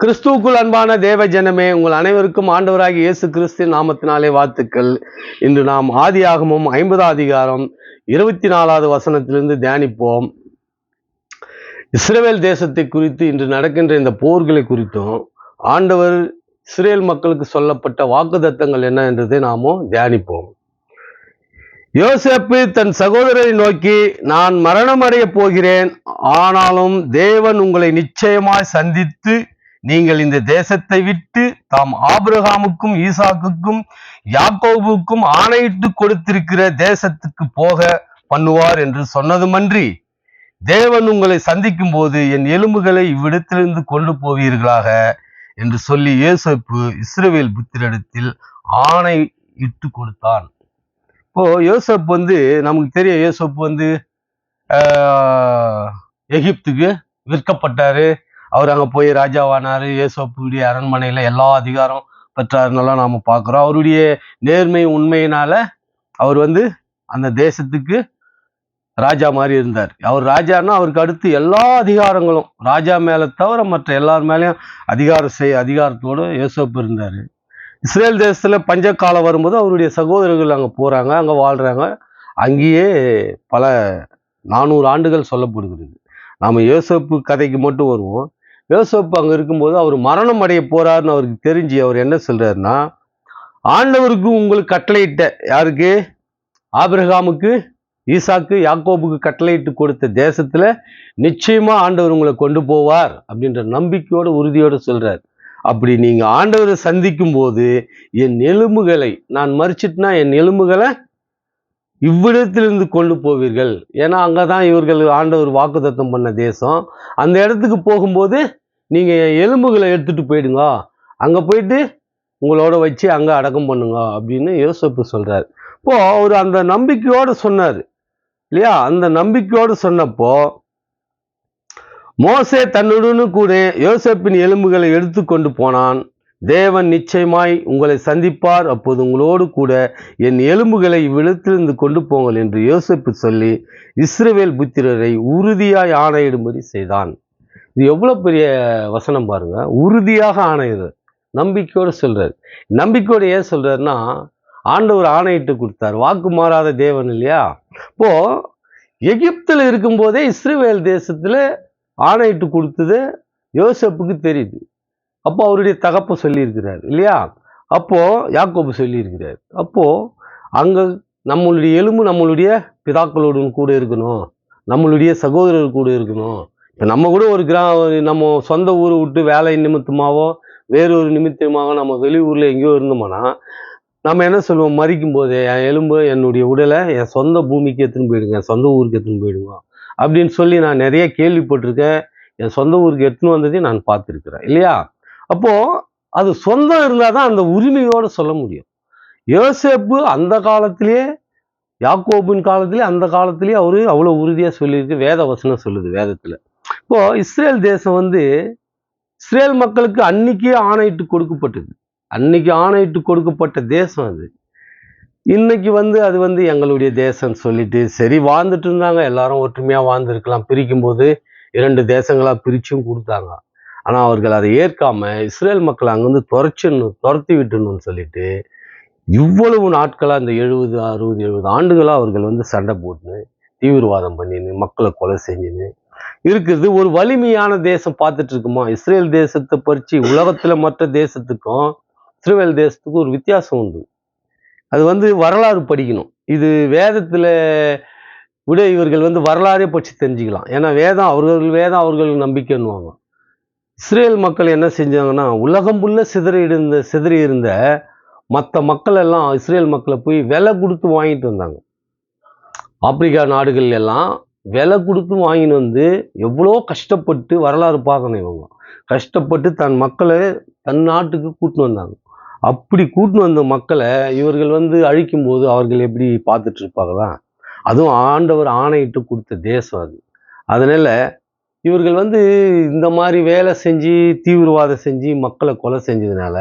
கிறிஸ்துவுக்குள் அன்பான தேவ ஜனமே உங்கள் அனைவருக்கும் ஆண்டவராக இயேசு கிறிஸ்து நாமத்தினாலே வாழ்த்துக்கள். இன்று நாம் ஆதியாகமும் ஐம்பதாம் அதிகாரம் இருபத்தி நாலாவது வசனத்திலிருந்து தியானிப்போம். இஸ்ரேல் தேசத்தை குறித்து இன்று நடக்கின்ற இந்த போர்களை குறித்தும் ஆண்டவர் இஸ்ரேல் மக்களுக்கு சொல்லப்பட்ட வாக்குதத்தங்கள் என்ன என்றதை நாமும் தியானிப்போம். யோசேப்பு தன் சகோதரரை நோக்கி நான் மரணமடைய போகிறேன் ஆனாலும் தேவன் உங்களை நிச்சயமாய் சந்தித்து நீங்கள் இந்த தேசத்தை விட்டு தாம் ஆபிரகாமுக்கும் ஈசாக்குக்கும் யாக்கோபுக்கும் ஆணையிட்டு கொடுத்திருக்கிற தேசத்துக்கு போக பண்ணுவார் என்று சொன்னதுமன்றி தேவன் உங்களை சந்திக்கும் போது என் எலும்புகளை இவ்விடத்திலிருந்து கொண்டு போவீர்களாக என்று சொல்லி யோசப்பு இஸ்ரேவேல் புத்திரிடத்தில் ஆணை இட்டு கொடுத்தான். இப்போ யோசப் வந்து நமக்கு தெரியும் யோசப் வந்து எகிப்துக்கு விற்கப்பட்டாரு. அவர் அங்கே போய் ராஜாவானார் யோசப்புடைய அரண்மனையில் எல்லா அதிகாரம் பெற்றாருன்னெல்லாம் நாம் பார்க்குறோம் அவருடைய நேர்மை உண்மையினால் அவர் வந்து அந்த தேசத்துக்கு ராஜா மாதிரி இருந்தார். அவர் ராஜான்னா அவருக்கு அடுத்து எல்லா அதிகாரங்களும் ராஜா மேலே தவிர மற்ற எல்லார் மேலேயும் அதிகாரம் செய் அதிகாரத்தோடு யோசப் இருந்தார். இஸ்ரேல் தேசத்தில் பஞ்ச காலம் வரும்போது அவருடைய சகோதரர்கள் அங்கே போகிறாங்க அங்கே வாழ்கிறாங்க அங்கேயே பல நானூறு ஆண்டுகள் சொல்லப்படுகிறது. நாம் யோசப்பு கதைக்கு மட்டும் வருவோம். யோசப்பு அங்கே இருக்கும்போது அவர் மரணம் அடைய போகிறாருன்னு அவருக்கு தெரிஞ்சு அவர் என்ன சொல்கிறாருன்னா ஆண்டவருக்கு உங்களுக்கு கட்டளையிட்ட யாருக்கு? ஆபிரகாமுக்கு ஈசாக்கு யாக்கோபுக்கு கட்டளையிட்டு கொடுத்த தேசத்தில் நிச்சயமாக ஆண்டவர் உங்களை கொண்டு போவார் அப்படின்ற நம்பிக்கையோட உறுதியோடு சொல்கிறார் அப்படி நீங்கள் ஆண்டவரை சந்திக்கும் போது என் எலும்புகளை நான் மறிச்சிட்டுனா என் எலும்புகளை இவ்விடத்திலிருந்து கொண்டு போவீர்கள். ஏன்னா அங்கதான் இவர்கள் ஆண்டவர் வாக்குத்தத்தம் பண்ண தேசம். அந்த இடத்துக்கு போகும்போது நீங்கள் என் எலும்புகளை எடுத்துகிட்டு போயிடுங்க. அங்கே போயிட்டு உங்களோட வச்சு அங்கே அடக்கம் பண்ணுங்க அப்படின்னு யோசப்பு சொல்கிறார் இப்போது அவர் அந்த நம்பிக்கையோடு சொன்னார். இல்லையா? அந்த நம்பிக்கையோடு சொன்னப்போ மோசே தன்னுடனு கூட யோசப்பின் எலும்புகளை எடுத்துக்கொண்டு போனான். தேவன் நிச்சயமாய் உங்களை சந்திப்பார். அப்போது உங்களோடு கூட என் எலும்புகளை இவ்விடத்திலிருந்து கொண்டு போங்கள் என்று யோசிப்பு சொல்லி இஸ்ரவேல் புத்திரரை உறுதியாய் ஆணையிடும்படி செய்தான். இது எவ்வளோ பெரிய வசனம் பாருங்க. உறுதியாக ஆணையிடு நம்பிக்கையோடு சொல்கிறார் நம்பிக்கையோடு ஏன் சொல்கிறாருன்னா ஆண்டவர் ஆணையிட்டு கொடுத்தார். வாக்கு மாறாத தேவன் இல்லையா? இப்போது எகிப்தில் இருக்கும்போதே இஸ்ரேவேல் தேசத்தில் ஆணையிட்டு கொடுத்தது யோசப்புக்கு தெரியுது. அப்போ அவருடைய தகப்பை சொல்லியிருக்கிறார் இல்லையா? அப்போது யாக்கோபு சொல்லியிருக்கிறார் அப்போது அங்கே நம்மளுடைய எலும்பு நம்மளுடைய பிதாக்களோடு கூட இருக்கணும் நம்மளுடைய சகோதரர் கூட இருக்கணும். இப்போ நம்ம கூட ஒரு கிரா நம்ம சொந்த ஊரை விட்டு வேலை நிமித்தமாகவோ வேறொரு நிமித்தமாக நம்ம வெளியூரில் எங்கேயோ இருந்தோம்னா நம்ம என்ன சொல்லுவோம்? மறிக்கும் போதே என் எலும்பு என்னுடைய உடலை என் சொந்த பூமிக்கு எடுத்துன்னு போயிடுங்க என் சொந்த ஊருக்கு எடுத்துன்னு போயிடுங்க அப்படின்னு சொல்லி நான் நிறைய கேள்விப்பட்டிருக்கேன். என் சொந்த ஊருக்கு எடுத்துன்னு வந்ததையும் நான் பார்த்துருக்குறேன் இல்லையா? அப்போ அது சொந்தம் இருந்தால் தான் அந்த உரிமையோடு சொல்ல முடியும். யோசேப்பு அந்த காலத்திலேயே யாக்கோபின் காலத்திலே அந்த காலத்திலேயே அவரு அவ்வளோ உறுதியாக சொல்லியிருக்கு வேத வசனம் சொல்லுது வேதத்தில். இப்போ இஸ்ரேல் தேசம் வந்து இஸ்ரேல் மக்களுக்கு அன்னைக்கே ஆணையிட்டு கொடுக்கப்பட்டது. அன்னைக்கு ஆணையிட்டு கொடுக்கப்பட்ட தேசம் அது. இன்னைக்கு வந்து அது வந்து எங்களுடைய தேசம்னு சொல்லிட்டு சரி வாழ்ந்துட்டு இருந்தாங்க எல்லாரும் ஒற்றுமையா வாழ்ந்துருக்கலாம் பிரிக்கும் போது இரண்டு தேசங்களா பிரிச்சும் கொடுத்தாங்க. ஆனால் அவர்கள் அதை ஏற்காம இஸ்ரேல் மக்களை அங்கேருந்து துரைச்சிடணும் துரத்தி விட்டணும்னு சொல்லிட்டு இவ்வளவு நாட்களாக இந்த எழுபது அறுபது எழுபது ஆண்டுகளாக அவர்கள் வந்து சண்டை போட்டுன்னு தீவிரவாதம் பண்ணின்னு மக்களை கொலை செஞ்சுன்னு இருக்குது. ஒரு வலிமையான தேசம் பார்த்துட்டு இருக்குமா? இஸ்ரேல் தேசத்தை பறித்து உலகத்தில் மற்ற தேசத்துக்கும் இஸ்ரேல் தேசத்துக்கும் ஒரு வித்தியாசம் உண்டு. அது வந்து வரலாறு படிக்கணும். இது வேதத்தில் விட இவர்கள் வந்து வரலாறே படிச்சு தெரிஞ்சுக்கலாம். ஏன்னா வேதம் அவர்கள் வேதம் அவர்கள் நம்பிக்கைன்னுவாங்க. இஸ்ரேல் மக்கள் என்ன செஞ்சாங்கன்னா உலகம் புள்ள சிதறி இருந்த சிதறி இருந்த மற்ற மக்கள் எல்லாம் இஸ்ரேல் மக்களை போய் விலை கொடுத்து வாங்கிட்டு வந்தாங்க. ஆப்பிரிக்கா நாடுகள் எல்லாம் விலை கொடுத்து வாங்கின்னு வந்து எவ்வளோ கஷ்டப்பட்டு வரலாறு பார்க்கணும் இவங்க. கஷ்டப்பட்டு தன் மக்களை தன் நாட்டுக்கு கூட்டின்னு வந்தாங்க. அப்படி கூட்டின்னு வந்த மக்களை இவர்கள் வந்து அழிக்கும் போது அவர்கள் எப்படி பார்த்துட்டு இருப்பாங்களா? அதுவும் ஆண்டவர் ஆணையிட்டு கொடுத்த தேசம் அது. அதனால இவர்கள் வந்து இந்த மாதிரி வேலை செஞ்சு தீவிரவாதம் செஞ்சு மக்களை கொலை செஞ்சதுனால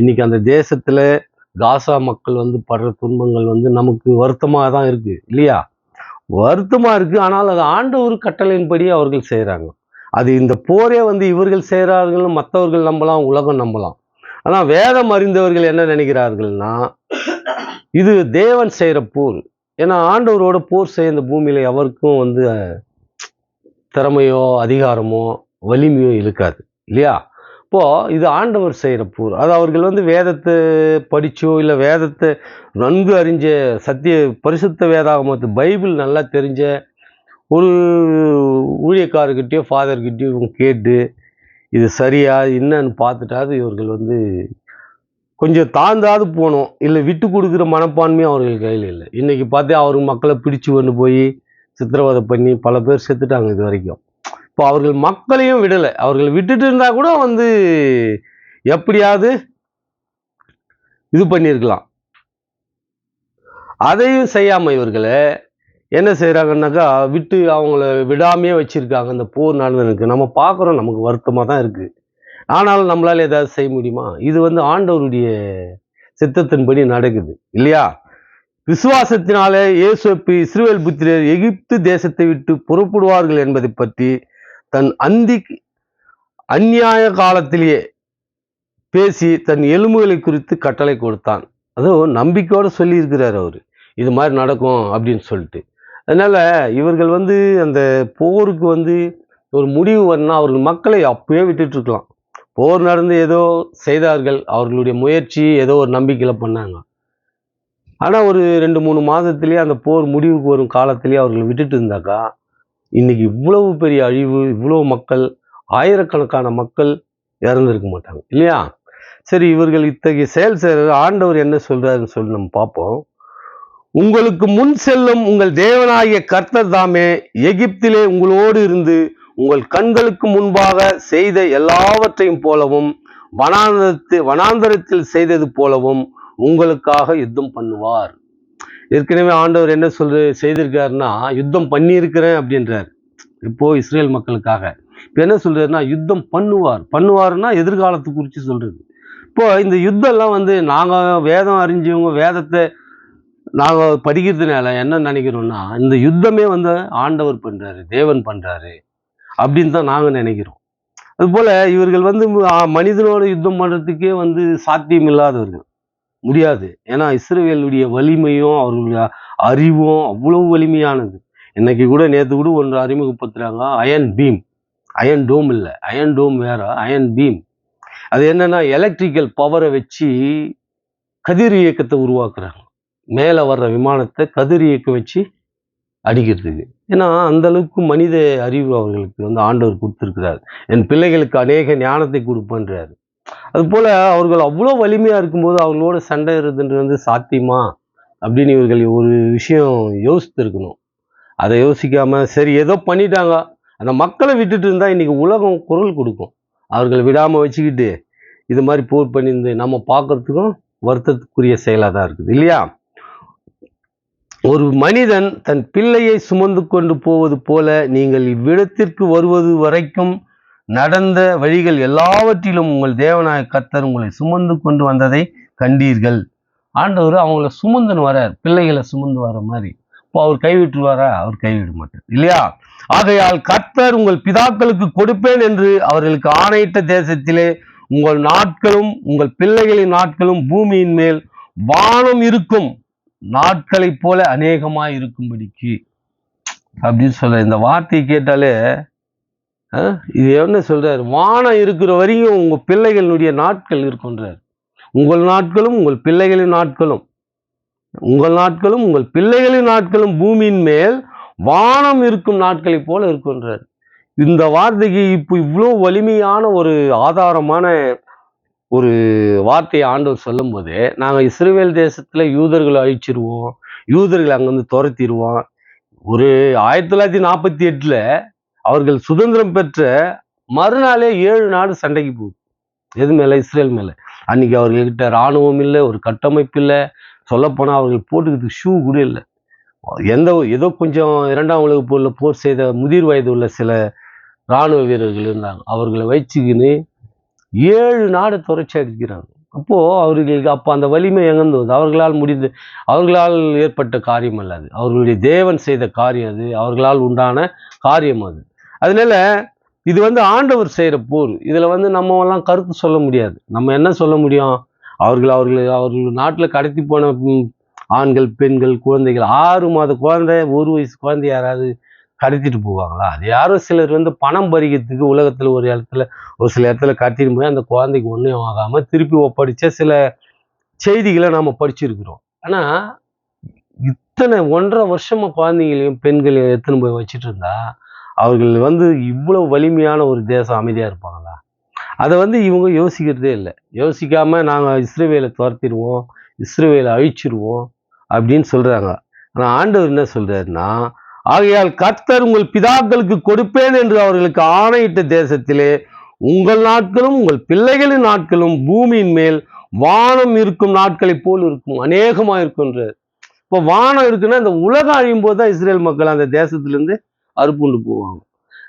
இன்னைக்கு அந்த தேசத்தில் காசா மக்கள் வந்து படுற துன்பங்கள் வந்து நமக்கு வருத்தமாக தான் இருக்குது இல்லையா? வருத்தமாக இருக்குது ஆனால் அது ஆண்டவர் கட்டளையின்படி அவர்கள் செய்கிறாங்க அது இந்த போரே வந்து இவர்கள் செய்கிறார்கள் மற்றவர்கள் நம்பலாம் உலகம் நம்பலாம். ஆனால் வேதம் அறிந்தவர்கள் என்ன நினைக்கிறார்கள்னா இது தேவன் செய்கிற போர். ஏன்னா ஆண்டவரோட போர் செய்ய இந்த பூமியில் எவருக்கும் வந்து திறமையோ அதிகாரமோ வலிமையோ இருக்காது. இல்லையா? இப்போது இது ஆண்டவர் செய்கிற போர். அது அவர்கள் வந்து வேதத்தை படித்தோ இல்லை வேதத்தை நன்கு அறிஞ்ச சத்திய பரிசுத்த வேதாகமத்து பைபிள் நல்லா தெரிஞ்ச ஒரு ஊழியக்காரர்கிட்டயோ ஃபாதர்கிட்டயோ இவங்க கேட்டு இது சரியா என்னன்னு பார்த்துட்டாது இவர்கள் வந்து கொஞ்சம் தாழ்ந்தாது போகணும். இல்லை விட்டு கொடுக்குற மனப்பான்மையும் அவர்கள் கையில் இல்லை. இன்றைக்கி பார்த்தே அவர் மக்களை பிடிச்சி கொண்டு போய் சித்திரவதை பண்ணி பல பேர் செத்துட்டாங்க இது வரைக்கும். இப்போ அவர்கள் மக்களையும் விடலை. அவர்கள் விட்டுட்டு இருந்தா கூட வந்து எப்படியாவது இது பண்ணியிருக்கலாம். அதையும் செய்யாம இவர்களை என்ன செய்கிறாங்கன்னாக்கா விட்டு அவங்கள விடாமையே வச்சிருக்காங்க. அந்த போர் நடந்ததுக்கு நம்ம பார்க்குறோம். நமக்கு வருத்தமாக தான் இருக்கு. ஆனாலும் நம்மளால ஏதாவது செய்ய முடியுமா? இது வந்து ஆண்டவருடைய சித்தத்தின்படி நடக்குது. இல்லையா? விசுவாசத்தினாலே இயேசுப்பு இஸ்ரேல் புத்திரர் எகிப்து தேசத்தை விட்டு புறப்படுவார்கள் என்பதை பற்றி தன் அந்தி அந்நியாய காலத்திலேயே பேசி தன் எலும்புகளை குறித்து கட்டளை கொடுத்தான். அதுவும் நம்பிக்கையோடு சொல்லியிருக்கிறார் அவர். இது மாதிரி நடக்கும் அப்படின்னு சொல்லிட்டு. அதனால இவர்கள் வந்து அந்த போருக்கு வந்து ஒரு முடிவு வரணும் அவர்கள் மக்களை அப்பயே விட்டுட்டு இருக்கலாம். போர் நடந்து ஏதோ செய்தார்கள். அவர்களுடைய முயற்சி ஏதோ ஒரு நம்பிக்கையில் பண்ணாங்க. ஆனால் ஒரு ரெண்டு மூணு மாதத்திலேயே அந்த போர் முடிவுக்கு வரும் காலத்திலேயே அவர்களை விட்டுட்டு இருந்தாக்கா இன்னைக்கு இவ்வளவு பெரிய அழிவு இவ்வளோ மக்கள் ஆயிரக்கணக்கான மக்கள் இறந்துருக்க மாட்டாங்க இல்லையா? சரி இவர்கள் இத்தகைய செயல் செய்கிற ஆண்டவர் என்ன சொல்கிறாருன்னு சொல்லி நம்ம பார்ப்போம். உங்களுக்கு முன் செல்லும் உங்கள் தேவனாகிய கர்த்தர் தாமே எகிப்திலே உங்களோடு இருந்து உங்கள் கண்களுக்கு முன்பாக செய்த எல்லாவற்றையும் போலவும் வனாந்தரத்து வனாந்தரத்தில் செய்தது போலவும் உங்களுக்காக யுத்தம் பண்ணுவார். ஏற்கனவே ஆண்டவர் என்ன சொல்ற செய்திருக்காருன்னா யுத்தம் பண்ணியிருக்கிறேன் அப்படின்றார். இப்போ இஸ்ரேல் மக்களுக்காக. இப்போ என்ன சொல்றாருன்னா யுத்தம் பண்ணுவார். பண்ணுவார்னா எதிர்காலத்தை குறித்து சொல்றது. இப்போ இந்த யுத்தம்லாம் வந்து நாங்கள் வேதம் அறிஞ்சவங்க வேதத்தை நாங்கள் படிக்கிறதுனால என்ன நினைக்கிறோம்னா இந்த யுத்தமே வந்து ஆண்டவர் பண்ணுறாரு தேவன் பண்ணுறாரு அப்படின்னு தான் நாங்கள் நினைக்கிறோம். அதுபோல் இவர்கள் வந்து மனிதனோட யுத்தம் பண்ணுறதுக்கே வந்து சாத்தியம் இல்லாதவர்கள் முடியாது. ஏன்னா இஸ்ரேலுடைய வலிமையும் அவர்களுடைய அறிவும் அவ்வளவு வலிமையானது. இன்னைக்கு கூட நேற்று கூட ஒன்று அறிமுகப்படுத்துகிறாங்க அயன் பீம். அயன் டோம் இல்லை அயன் டோம் வேற அயன் பீம். அது என்னன்னா எலக்ட்ரிக்கல் பவரை வச்சு கதிர் இயக்கத்தை உருவாக்குறாங்க. மேலே வர்ற விமானத்தை கதிர் இயக்கம் வச்சு அடிக்கிறதுக்கு ஏன்னா அந்த அளவுக்கு மனித அறிவு அவர்களுக்கு வந்து ஆண்டவர் கொடுத்துருக்கிறார். என் பிள்ளைகளுக்கு அநேக ஞானத்தை கொடுப்பேன்றாரு. அதுபோல் அவர்கள் அவ்வளோ வலிமையா இருக்கும்போது அவங்களோட சண்டை இருதுன்றது வந்து சாத்தியமா? அப்படின்னு இவர்கள் ஒரு விஷயம் யோசித்திருக்கணும். அதை யோசிக்காம சரி ஏதோ பண்ணிட்டாங்க. அந்த மக்களை விட்டுட்டு இருந்தா இன்னைக்கு உலகம் குரல் கொடுக்கும். அவர்களை விடாம வச்சுக்கிட்டு இது மாதிரி போர் பண்ணியிருந்து நம்ம பார்க்கறதுக்கும் வருத்தத்துக்குரிய செயலாக தான் இருக்குது இல்லையா? ஒரு மனிதன் தன் பிள்ளையை சுமந்து கொண்டு போவது போல நீங்கள் இவ்விடத்திற்கு வருவது வரைக்கும் நடந்த வழிகள் எல்லாவற்றிலும் உங்கள் தேவனாய கர்த்தர் உங்களை சுமந்து கொண்டு வந்ததை கண்டீர்கள். ஆண்டவர் அவங்கள சுமந்துன்னு வரார். பிள்ளைகளை சுமந்து வர மாதிரி. இப்போ அவர் கைவிட்டுருவாரா? அவர் கைவிட மாட்டார். இல்லையா? ஆகையால் கர்த்தர் உங்கள் பிதாக்களுக்கு கொடுப்பேன் என்று அவர்களுக்கு ஆணையிட்ட தேசத்திலே உங்கள் நாட்களும் உங்கள் பிள்ளைகளின் நாட்களும் பூமியின் மேல் வானம் இருக்கும். நாட்களைப் போல அநேகமாக இருக்கும்படிக்கு. அப்படின்னு சொல்ற இந்த வார்த்தையை கேட்டாலே இது என்ன சொல்கிறார் வானம் இருக்கிற வரையும் உங்கள் பிள்ளைகளுடைய நாட்கள் இருக்குன்றார் உங்கள் நாட்களும் உங்கள் பிள்ளைகளின் நாட்களும். உங்கள் நாட்களும் உங்கள் பிள்ளைகளின் நாட்களும் பூமியின் மேல் வானம் இருக்கும் நாட்களைப் போல இருக்குன்றார் இந்த வார்த்தைக்கு இப்போ இவ்வளோ வலிமையான ஒரு ஆதாரமான ஒரு வார்த்தையை ஆண்டவர் சொல்லும்போது நாங்கள் இஸ்ரேல் தேசத்தில் யூதர்களை அழிச்சிருவோம் யூதர்களை அங்கேருந்து துரத்திடுவோம் ஒரு ஆயிரத்தி தொள்ளாயிரத்தி நாற்பத்தி எட்டில் அவர்கள் சுதந்திரம் பெற்ற மறுநாளே ஏழு நாடு சண்டைக்கு போகுது. எது மேலே? இஸ்ரேல் மேலே. அன்னைக்கு அவர்கள்கிட்ட இராணுவம் இல்லை ஒரு கட்டமைப்பு இல்லை. சொல்லப்போனால் அவர்கள் போட்டுக்கிறதுக்கு ஷூ கூட இல்லை. எந்த ஏதோ கொஞ்சம் இரண்டாம் உலக போரில் போர் செய்த முதிர் வயது உள்ள சில இராணுவ வீரர்கள் இருந்தாங்க. அவர்களை வச்சுக்கின்னு ஏழு நாடு தொடர்ச்சி அடிக்கிறாங்க. அப்போது அவர்களுக்கு அப்போ அந்த வலிமை எங்கேருந்து வருது? அவர்களால் முடிந்து அவர்களால் ஏற்பட்ட காரியம் அல்ல அது. அவர்களுடைய தேவன் செய்த காரியம் அது. அவர்களால் உண்டான காரியம் அது. அதனால இது வந்து ஆண்டவர் செய்கிற போர். இதில் வந்து நம்ம எல்லாம் கருத்து சொல்ல முடியாது. நம்ம என்ன சொல்ல முடியும்? அவர்கள் அவர்கள் அவர்கள் நாட்டில் கடத்தி போன ஆண்கள் பெண்கள் குழந்தைகள் ஆறு மாத குழந்தை ஒரு வயசு குழந்தை யாராவது கடத்திட்டு போவாங்களா? அது யாரோ சிலர் வந்து பணம் பறிக்கிறதுக்கு உலகத்தில் ஒரு இடத்துல ஒரு சில இடத்துல கடத்திட்டு போய் அந்த குழந்தைக்கு ஒன்றும் ஆகாமல் திருப்பி ஒப்படைச்ச சில செய்திகளை நாம் படிச்சிருக்கிறோம். ஆனால் இத்தனை ஒன்றரை வருஷமாக குழந்தைங்களையும் பெண்களையும் எடுத்துன்னு போய் வச்சுட்டு இருந்தா அவர்கள் வந்து இவ்வளோ வலிமையான ஒரு தேசம் அமைதியாக இருப்பாங்களா? அதை வந்து இவங்க யோசிக்கிறதே இல்லை. யோசிக்காமல் நாங்கள் இஸ்ரேவேலை துரத்திடுவோம் இஸ்ரேவேலை அழிச்சிருவோம் அப்படின்னு சொல்கிறாங்க ஆனால் ஆண்டவர் என்ன சொல்கிறாருன்னா ஆகையால் கர்த்தர் உங்கள் பிதாக்களுக்கு கொடுப்பேன் என்று அவர்களுக்கு ஆணையிட்ட தேசத்திலே உங்கள் நாட்களும் உங்கள் பிள்ளைகளின் நாட்களும் பூமியின் மேல் வானம் இருக்கும் நாட்களைப் போல் இருக்கும் அநேகமாக இருக்குன்றார் இப்போ வானம் இருக்குன்னா இந்த உலகம் அழியும் போது தான் இஸ்ரேல் மக்கள் அந்த தேசத்துலேருந்து அறுப்புண்டு போவாங்க.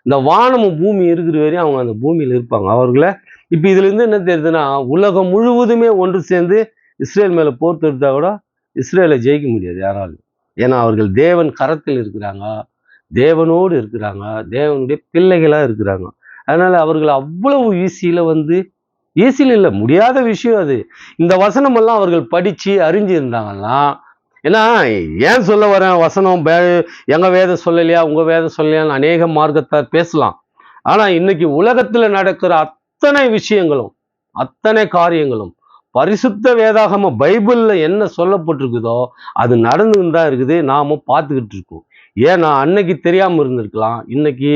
இந்த வானமும் பூமி இருக்கிற வரையும் அவங்க அந்த பூமியில் இருப்பாங்க. அவர்களை இப்போ இதுலேருந்து என்ன தெரியுதுன்னா உலகம் முழுவதுமே ஒன்று சேர்ந்து இஸ்ரேல் மேலே போர் தொடுத்தா கூட இஸ்ரேலை ஜெயிக்க முடியாது யாராலும் ஏன்னா அவர்கள் தேவன் கரத்தில் இருக்கிறாங்க. தேவனோடு இருக்கிறாங்க. தேவனுடைய பிள்ளைகளாக இருக்கிறாங்க. அதனால் அவர்கள் அவ்வளவு ஈஸியில் வந்து ஈஸியில் இல்லை முடியாத விஷயம் அது. இந்த வசனமெல்லாம் அவர்கள் படித்து அறிஞ்சிருந்தாங்கன்னா ஏன்னா ஏன் சொல்ல வரேன்? வசனம் பே- எங்க வேதம் சொல்லலையா? உங்கள் வேதம் சொல்லலையான்னு அநேக மார்க்கத்தை பேசலாம். ஆனால் இன்னைக்கு உலகத்தில் நடக்கிற அத்தனை விஷயங்களும் அத்தனை காரியங்களும் பரிசுத்த வேதாகம பைபிளில் என்ன சொல்லப்பட்டிருக்குதோ அது நடந்துன்னு தான் இருக்குது. நாம் பார்த்துக்கிட்டு இருக்கோம். ஏன்னா அன்னைக்கு தெரியாமல் இருந்திருக்கலாம். இன்னைக்கு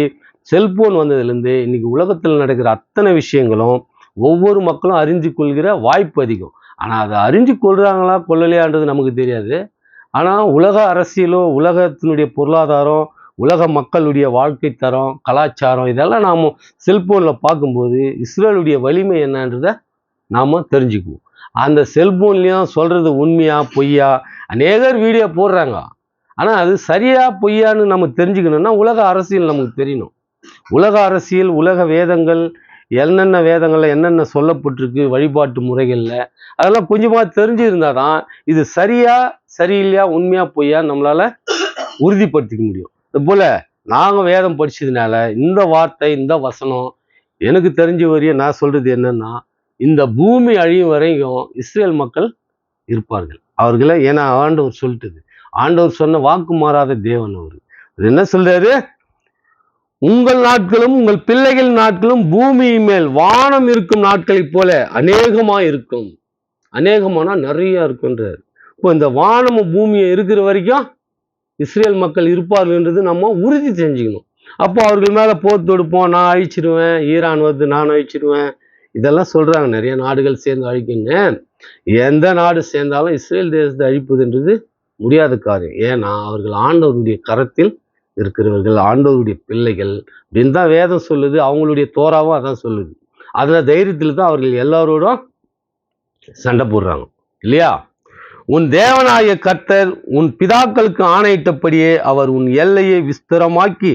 செல்போன் வந்ததுலேருந்து இன்னைக்கு உலகத்தில் நடக்கிற அத்தனை விஷயங்களும் ஒவ்வொரு மக்களும் அறிஞ்சு கொள்கிற வாய்ப்பு அதிகம். ஆனால் அதை அறிஞ்சு கொள்கிறாங்களா கொள்ளலையான்றது நமக்கு தெரியாது. ஆனால் உலக அரசியலோ உலகத்தினுடைய பொருளாதாரம் உலக மக்களுடைய வாழ்க்கை தரம் கலாச்சாரம் இதெல்லாம் நாம் செல்போனில் பார்க்கும்போது இஸ்ரேலுடைய வலிமை என்னன்றதை நாம் தெரிஞ்சுக்குவோம். அந்த செல்போன்லேயும் சொல்கிறது உண்மையா பொய்யா? அநேகர் வீடியோ போடுறாங்க. ஆனால் அது சரியா பொய்யான்னு நம்ம தெரிஞ்சுக்கணும்னா உலக அரசியல் நமக்கு தெரியணும். உலக அரசியல் உலக வேதங்கள் என்னென்ன வேதங்களில் என்னென்ன சொல்லப்பட்டிருக்கு வழிபாட்டு முறைகளில் அதெல்லாம் கொஞ்சமாக தெரிஞ்சிருந்தால் தான் இது சரியா சரியில்லையா உண்மையாக பொய்யா நம்மளால உறுதிப்படுத்திக்க முடியும். இது நாங்கள் வேதம் படித்ததுனால இந்த வார்த்தை இந்த வசனம் எனக்கு தெரிஞ்ச வரையும் நான் சொல்கிறது என்னன்னா இந்த பூமி அழியும் வரையும் இஸ்ரேல் மக்கள் இருப்பார்கள். அவர்களை ஏன்னா ஆண்டவர் சொல்லிட்டது. ஆண்டவர் சொன்ன வாக்கு மாறாத தேவன் அவர். அது என்ன சொல்றாரு? உங்கள் நாட்களும் உங்கள் பிள்ளைகள் நாட்களும் பூமி மேல் வானம் இருக்கும் நாட்களைப் போல அநேகமா இருக்கும். அநேகமானா நிறைய இருக்குன்றார் இப்போ இந்த வானமும் பூமியும் இருக்கிற வரைக்கும் இஸ்ரேல் மக்கள் இருப்பார்கள்ன்றது நம்ம உறுதி செஞ்சுக்கணும். அப்போ அவர்கள் மேலே போர் தொடுப்போம் நான் அழிச்சிருவேன் ஈரான் வந்து நான் அழிச்சிருவேன். இதெல்லாம் சொல்றாங்க நிறைய நாடுகள் சேர்ந்து அழிக்குங்க எந்த நாடு சேர்ந்தாலும் இஸ்ரேல் தேசத்தை அழிப்பதுன்றது முடியாத காரியம். ஏன்னா அவர்கள் ஆண்டவருடைய கரத்தில் இருக்கிறவர்கள் ஆண்டவருடைய பிள்ளைகள் அப்படின்னு தான் வேதம் சொல்லுது. அவங்களுடைய தோராவும் அதான் சொல்லுது. அதில் தைரியத்தில் தான் அவர்கள் எல்லாரோடும் சண்டை போடுறாங்க. இல்லையா? உன் தேவனாய கர்த்தர் உன் பிதாக்களுக்கு ஆணையிட்டபடியே அவர் உன் எல்லையை விஸ்தரமாக்கி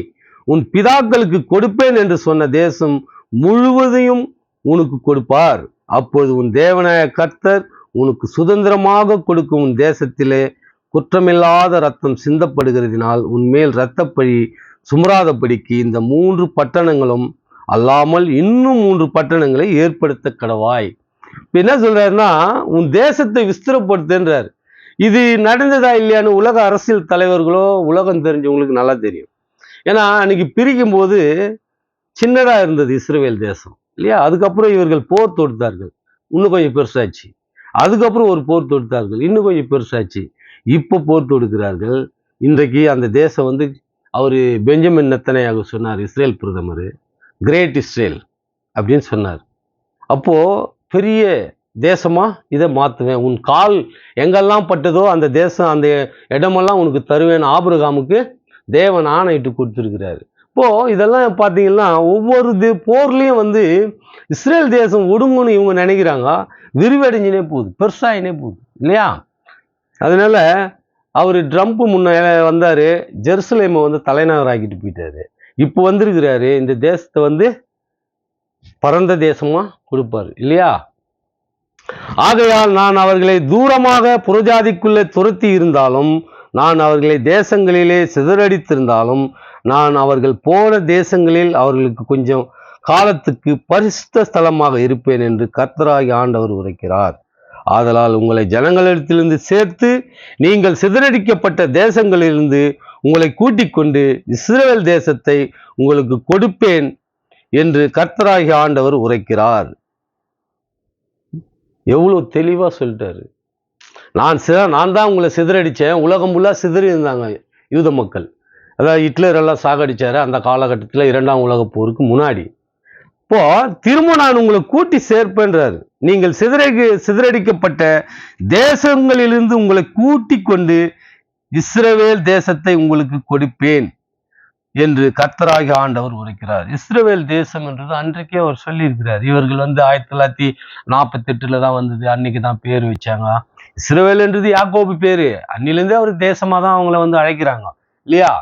உன் பிதாக்களுக்கு கொடுப்பேன் என்று சொன்ன தேசம் முழுவதையும் உனக்கு கொடுப்பார். அப்போது உன் தேவனாய கர்த்தர் உனக்கு சுதந்திரமாக கொடுக்கும் உன் தேசத்திலே குற்றமில்லாத ரத்தம் சிந்தப்படுகிறதினால் உன்மேல் இரத்தப்பழி சுமராதபடிக்கு இந்த மூன்று பட்டணங்களும் அல்லாமல் இன்னும் மூன்று பட்டணங்களை ஏற்படுத்த கடவாய். இப்போ என்ன சொல்கிறாருன்னா உன் தேசத்தை விஸ்திரப்படுத்துன்றார் இது நடந்ததா இல்லையான்னு உலக அரசியல் தலைவர்களோ உலகம் தெரிஞ்சவங்களுக்கு நல்லா தெரியும். ஏன்னா அன்னைக்கு பிரிக்கும் போது சின்னதாக இருந்தது இஸ்ரேல் தேசம். இல்லையா? அதுக்கப்புறம் இவர்கள் போர் தொடுத்தார்கள். இன்னும் கொஞ்சம் பெருசாச்சு. அதுக்கப்புறம் ஒரு போர் தொடுத்தார்கள். இன்னும் கொஞ்சம் பெருசாச்சு. இப்போ போர் தொடுக்கிறார்கள். இன்றைக்கு அந்த தேசம் வந்து அவர் பெஞ்சமின் நெத்தனையாக சொன்னார் இஸ்ரேல் பிரதமர். கிரேட் இஸ்ரேல் அப்படின்னு சொன்னார். அப்போது பெரிய தேசமாக இதை மாற்றுவேன் உன் கால் எங்கெல்லாம் பட்டதோ அந்த தேசம் அந்த இடமெல்லாம் உனக்கு தருவேன். ஆபிரகாமுக்கு தேவன் ஆணையிட்டு கொடுத்துருக்கிறாரு. இப்போது இதெல்லாம் பார்த்தீங்கன்னா ஒவ்வொரு தி போர்லேயும் வந்து இஸ்ரேல் தேசம் ஒடுங்குன்னு இவங்க நினைக்கிறாங்க. விரிவடைஞ்சினே போகுது. பெருசாகினே போகுது. இல்லையா? அதனால அவர் ட்ரம்ப் முன்ன வந்தார். ஜெருசலேமை வந்து தலைநகராக்கிட்டு போயிட்டாரு. இப்போ வந்திருக்கிறாரு. இந்த தேசத்தை வந்து பரந்த தேசமாக கொடுப்பாரு. இல்லையா? ஆகையால் நான் அவர்களை தூரமாக புறஜாதிக்குள்ளே துரத்தி இருந்தாலும் நான் அவர்களை தேசங்களிலே சிதறடித்திருந்தாலும் நான் அவர்கள் போன தேசங்களில் அவர்களுக்கு கொஞ்சம் காலத்துக்கு பரிசுத்த ஸ்தலமாக இருப்பேன் என்று கர்த்தராகி ஆண்டவர் உரைக்கிறார். ஆதலால் உங்களை ஜனங்களிடத்திலிருந்து சேர்த்து நீங்கள் சிதறடிக்கப்பட்ட தேசங்களிலிருந்து உங்களை கூட்டிக் கொண்டு இஸ்ரேல் தேசத்தை உங்களுக்கு கொடுப்பேன் என்று கர்த்தராகி ஆண்டவர் உரைக்கிறார். எவ்வளோ தெளிவாக சொல்லிட்டாரு. நான் சித நான் தான் உங்களை சிதறடித்தேன் உலகம் ஃபுல்லாக சிதறி இருந்தாங்க யூத மக்கள். அதாவது ஹிட்லர் எல்லாம் சாகடிச்சார் அந்த காலகட்டத்தில் இரண்டாம் உலகப் போருக்கு முன்னாடி. இப்போ திரும்ப நான் உங்களை கூட்டி சேர்ப்பேன்றார். நீங்கள் சிதறடி சிதறடிக்கப்பட்ட தேசங்களிலிருந்து உங்களை கூட்டி கொண்டு இஸ்ரவேல் தேசத்தை உங்களுக்கு கொடுப்பேன் என்று கர்த்தராகி ஆண்டவர் உரைக்கிறார். இஸ்ரவேல் தேசம் என்றது அன்றைக்கே அவர் சொல்லியிருக்கிறார். இவர்கள் வந்து ஆயிரத்தி தொள்ளாயிரத்தி நாற்பத்தி எட்டுல தான் வந்தது. அன்னைக்கு தான் பேர் வச்சாங்க. இஸ்ரவேல் என்றது யாக்கோபு பேரு. அன்னிலேருந்தே அவர் தேசமாக தான் அவங்கள வந்து அழைக்கிறாங்க. இல்லையா?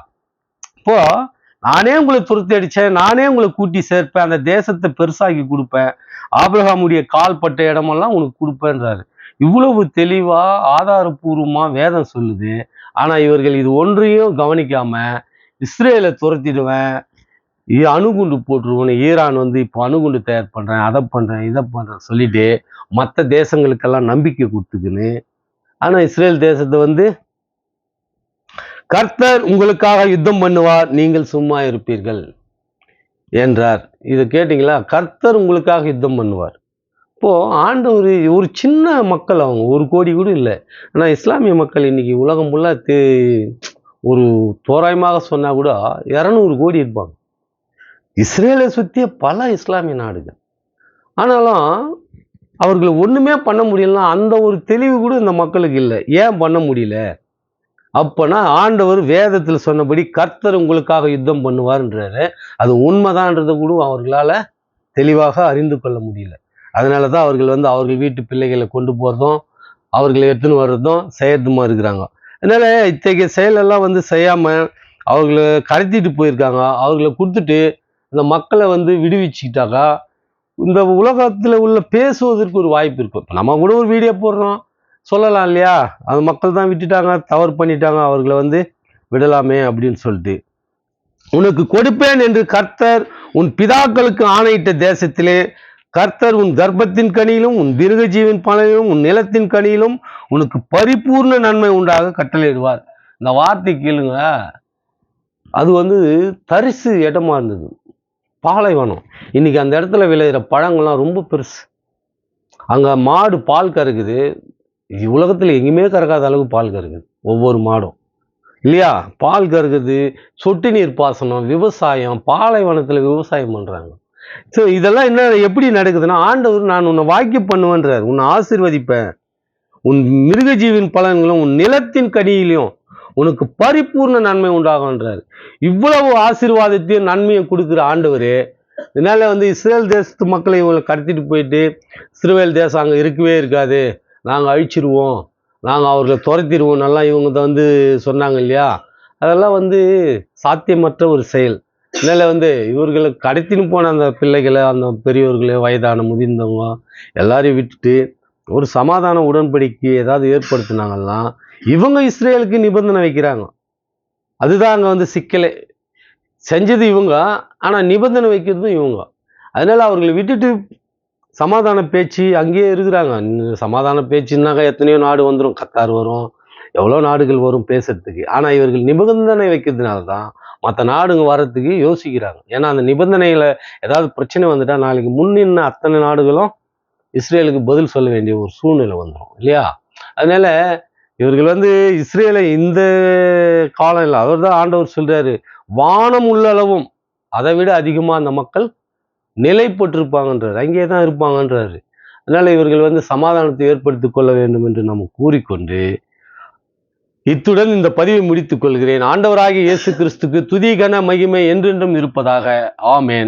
இப்போ நானே உங்களை துரத்தி அடிச்சேன் நானே உங்களை கூட்டி சேர்ப்பேன் அந்த தேசத்தை பெருசாக்கி கொடுப்பேன் ஆபிரகாமுடைய கால்பட்ட இடமெல்லாம் உனக்கு கொடுப்பேன்றாரு. இவ்வளவு தெளிவா ஆதாரபூர்வமா வேதம் சொல்லுது. ஆனா இவர்கள் இது ஒன்றையும் கவனிக்காம இஸ்ரேலை துரத்திடுவேன் இது அணுகுண்டு போட்டுருவேன் ஈரான் வந்து இப்போ அணுகுண்டு தயார் பண்றேன் அதை பண்றேன் இதை பண்றேன் சொல்லிட்டு மற்ற தேசங்களுக்கெல்லாம் நம்பிக்கை கொடுத்துக்கின்னு. ஆனா இஸ்ரேல் தேசத்தை வந்து கர்த்தர் உங்களுக்காக யுத்தம் பண்ணுவார் நீங்கள் சும்மா இருப்பீர்கள் என்றார். இதை கேட்டிங்களா? கர்த்தர் உங்களுக்காக யுத்தம் பண்ணுவார். இப்போது ஆண்டவர் ஒரு சின்ன மக்கள் அவங்க ஒரு கோடி கூட இல்லை. ஆனால் இஸ்லாமிய மக்கள் இன்றைக்கி உலகம் ஃபுல்லாக தே ஒரு தோராயமாக சொன்னா கூட இரநூறு கோடி இருப்பாங்க. இஸ்ரேலை சுற்றிய பல இஸ்லாமிய நாடுகள். ஆனாலும் அவர்களை ஒன்றுமே பண்ண முடியலன்னா அந்த ஒரு தெளிவு கூட இந்த மக்களுக்கு இல்லை. ஏன் பண்ண முடியல? அப்போனா ஆண்டவர் வேதத்தில் சொன்னபடி கர்த்தர் உங்களுக்காக யுத்தம் பண்ணுவார்ன்றாரு. அது உண்மைதான்றதை கூட அவர்களால் தெளிவாக அறிந்து கொள்ள முடியல. அதனால தான் அவர்கள் வந்து அவர்கள் வீட்டு பிள்ளைகளை கொண்டு போகிறதும் அவர்களை எடுத்துன்னு வர்றதும் செய்யறதுமா இருக்கிறாங்க. அதனால இத்தகைய செயலெல்லாம் வந்து செய்யாமல் அவர்களை கடத்திட்டு போயிருக்காங்க. அவர்களை கொடுத்துட்டு இந்த மக்களை வந்து விடுவிச்சுக்கிட்டாக்கா இந்த உலகத்தில் உள்ள பேசுவதற்கு ஒரு வாய்ப்பு இருக்கும். இப்போ நம்ம கூட ஒரு வீடியோ போடுறோம். சொல்லலாம் இல்லையா? அந்த மக்கள் தான் விட்டுட்டாங்க தவறு பண்ணிட்டாங்க அவர்களை வந்து விடலாமே அப்படின்னு சொல்லிட்டு. உனக்கு கொடுப்பேன் என்று கர்த்தர் உன் பிதாக்களுக்கு ஆணையிட்ட தேசத்திலே கர்த்தர் உன் கர்ப்பத்தின் கனியிலும் உன் மிருகஜீவின் பலனிலும் உன் நிலத்தின் கனியிலும் உனக்கு பரிபூர்ண நன்மை உண்டாக கட்டளையிடுவார். இந்த வார்த்தை கேளுங்க அது வந்து தரிசு இடமா இருந்தது. பாலைவனம். இன்னைக்கு அந்த இடத்துல விளையிற பழங்கள்லாம் ரொம்ப பெருசு. அங்கே மாடு பால் கறக்குது. உலகத்தில் எங்கேயுமே கறக்காத அளவுக்கு பால் கறக்குது. ஒவ்வொரு மாடும். இல்லையா? பால் கறக்குது சொட்டு நீர் பாசனம் விவசாயம் பாலைவனத்தில் விவசாயம் பண்ணுறாங்க ஸோ இதெல்லாம் என்ன எப்படி நடக்குதுன்னா ஆண்டவர் நான் உன்னை வாக்கி பண்ணுவேன்றார். உன்னை ஆசீர்வதிப்பேன். உன் மிருகஜீவின் பலன்களும் உன் நிலத்தின் கனியிலையும் உனக்கு பரிபூர்ண நன்மை உண்டாகுன்றார் இவ்வளவு ஆசீர்வாதத்தையும் நன்மையும் கொடுக்குற ஆண்டவர் இதனால் வந்து இஸ்ரேல் தேசத்து மக்களை இவங்களை கடத்திட்டு போயிட்டு இஸ்ரேல் தேசம் அங்கே இருக்கவே இருக்காது. நாங்கள் அழிச்சிருவோம் நாங்கள் அவர்களை துரத்திடுவோம் நல்லா இவங்க வந்து சொன்னாங்க இல்லையா? அதெல்லாம் வந்து சாத்தியமற்ற ஒரு செயல். இதனால வந்து இவர்களை கடத்தின்னு போன அந்த பிள்ளைகளை அந்த பெரியவர்களே வயதான முதிர்ந்தவங்க எல்லாரையும் விட்டுட்டு ஒரு சமாதான உடன்படிக்கை ஏதாவது ஏற்படுத்தினாங்கன்னா இவங்க இஸ்ரேலுக்கு நிபந்தனை வைக்கிறாங்க. அதுதான் அங்கே வந்து சிக்கலே. செஞ்சது இவங்க ஆனால் நிபந்தனை வைக்கிறதும் இவங்க. அதனால அவர்களை விட்டுட்டு சமாதான பேச்சு அங்கேயே இருக்கிறாங்க. சமாதான பேச்சுன்னாக்கா எத்தனையோ நாடு வந்துடும் கத்தார் வரும். எவ்வளோ நாடுகள் வரும் பேசுறதுக்கு. ஆனால் இவர்கள் நிபந்தனை வைக்கிறதுனால தான் மற்ற நாடுங்க வர்றதுக்கு யோசிக்கிறாங்க. ஏன்னா அந்த நிபந்தனையில ஏதாவது பிரச்சனை வந்துட்டா நாளைக்கு முன்னின்ன அத்தனை நாடுகளும் இஸ்ரேலுக்கு பதில் சொல்ல வேண்டிய ஒரு சூழ்நிலை வந்துடும் இல்லையா? அதனால இவர்கள் வந்து இஸ்ரேலை இந்த காலம் இல்லை அவர் தான் ஆண்டவர் சொல்றாரு வானம் உள்ள அளவும் அதை விட அதிகமா அந்த மக்கள் நிலைப்பட்டிருப்பாங்கன்றார். அங்கே தான் இருப்பாங்கன்றாரு. அதனால் இவர்கள் வந்து சமாதானத்தை ஏற்படுத்திக் கொள்ள வேண்டும் என்று நாம் கூறிக்கொண்டு இத்துடன் இந்த பதிவை முடித்துக் கொள்கிறேன். ஆண்டவராகிய இயேசு கிறிஸ்துக்கு துதி கன மகிமை என்றென்றும் இருப்பதாக. ஆமேன்.